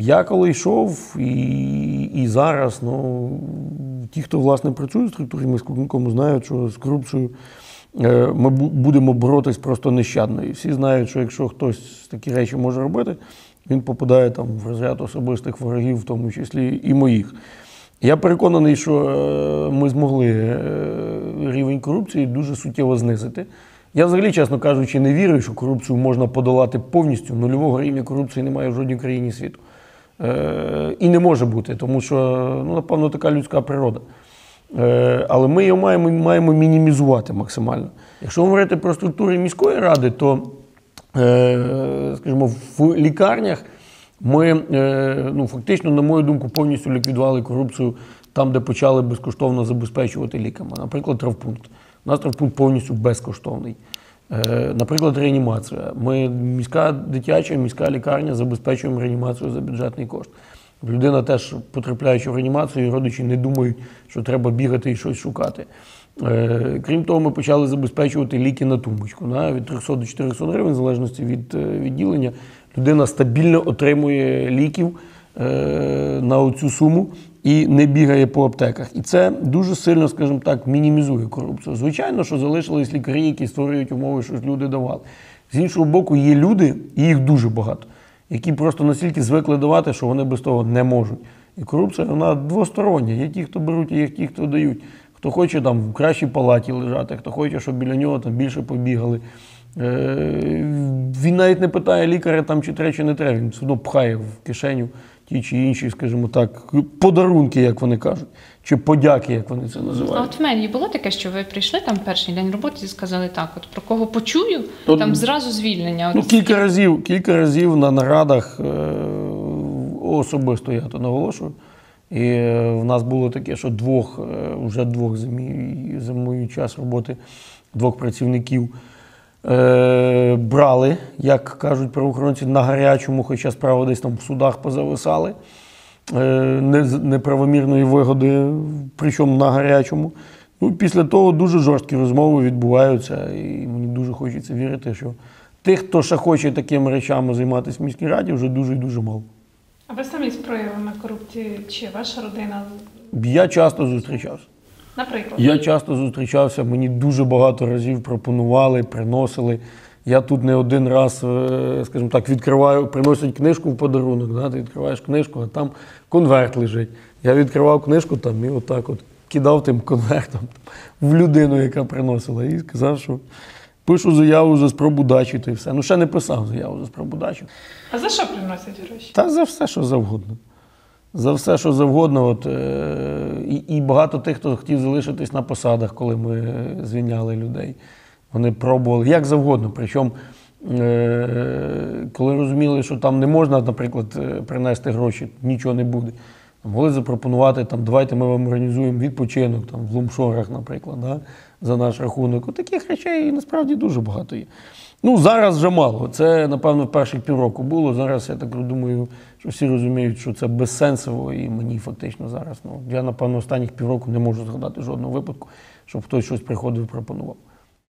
Я коли йшов, і і зараз, ну, ті, хто власне працює в структурі міському, знають, що з корупцією е, ми будемо боротись просто нещадно. І всі знають, що якщо хтось такі речі може робити, він попадає там в розряд особистих ворогів, в тому числі і моїх. Я переконаний, що е, ми змогли е, рівень корупції дуже суттєво знизити. Я взагалі, чесно кажучи, не вірю, що корупцію можна подолати повністю. Нульового рівня корупції немає в жодній країні світу. Е, і не може бути, тому що, ну, напевно, така людська природа. Але ми його маємо маємо мінімізувати максимально. Якщо говорити про структури міської ради, то, скажімо, в лікарнях. Ми е, ну, фактично, на мою думку, повністю ліквідували корупцію там, де почали безкоштовно забезпечувати ліками. Наприклад, травпункт. У нас травпункт повністю безкоштовний. Е, наприклад, реанімація. Ми міська дитяча, міська лікарня забезпечуємо реанімацію за бюджетний кошт. Людина теж потрапляючи в реанімацію, родичі не думають, що треба бігати і щось шукати. Е, крім того, ми почали забезпечувати ліки на тумбочку від 300 до 400 гривень, в залежності від відділення людина стабільно отримує ліків е, на цю суму і не бігає по аптеках. І це дуже сильно, скажімо так, мінімізує корупцію. Звичайно, що залишились лікарі, які створюють умови, що люди давали. З іншого боку, є люди, і їх дуже багато, які просто настільки звикли давати, що вони без того не можуть. І корупція вона двостороння. Є ті, хто беруть, і є ті, хто дають. Хто хоче там в кращій палаті лежати, хто хоче, щоб біля нього там більше побігали. Е, він навіть не питає лікаря, там чи треба, чи не треба. Він все одно пхає в кишеню ті чи інші, скажімо так, подарунки, як вони кажуть, чи подяки, як вони це називають. А от в мерії було таке, що ви прийшли там перший день роботи і сказали так: от про кого почую, от, там зразу звільнення. Ну, Кілька разів кілька разів на нарадах е, особисто я то наголошую. І е, в нас було таке, що двох, вже двох за мій час роботи, двох працівників. Е, брали, як кажуть правоохоронці, на гарячому, хоча справа десь там в судах позависали е, неправомірної вигоди, причому на гарячому. Ну, Після того дуже жорсткі розмови відбуваються, і мені дуже хочеться вірити, що тих, хто ще хоче такими речами займатися в міській раді, вже дуже і дуже мало. А ви самі з проявами корупції чи ваша родина? Я часто зустрічався. Наприклад, я часто зустрічався, мені дуже багато разів пропонували, приносили. Я тут не один раз, е, скажімо так, відкриваю, приносять книжку в подарунок. Да? Ти відкриваєш книжку, а там конверт лежить. Я відкривав книжку там і отак от кидав тим конвертом в людину, яка приносила, і сказав, що пишу заяву за спробу дачі, то і все. Ну, ще не писав заяву за спробу дачі. А за що приносять гроші? Та за все, що завгодно за все, що завгодно. От, е, І і багато тих, хто хотів залишитись на посадах, коли ми звільняли людей. Вони пробували як завгодно. Причому, е, коли розуміли, що там не можна, наприклад, е, принести гроші, нічого не буде. Могли запропонувати, там, давайте ми вам організуємо відпочинок там, в Лумшорах, наприклад, да, за наш рахунок. От таких речей насправді дуже багато є. Ну, зараз вже мало. Це, напевно, перших півроку було. Зараз, я так думаю, що всі розуміють, що це безсенсово, і мені фактично зараз. Ну, Я, напевно, останніх півроку не можу згадати жодного випадку, щоб хтось щось приходив і пропонував.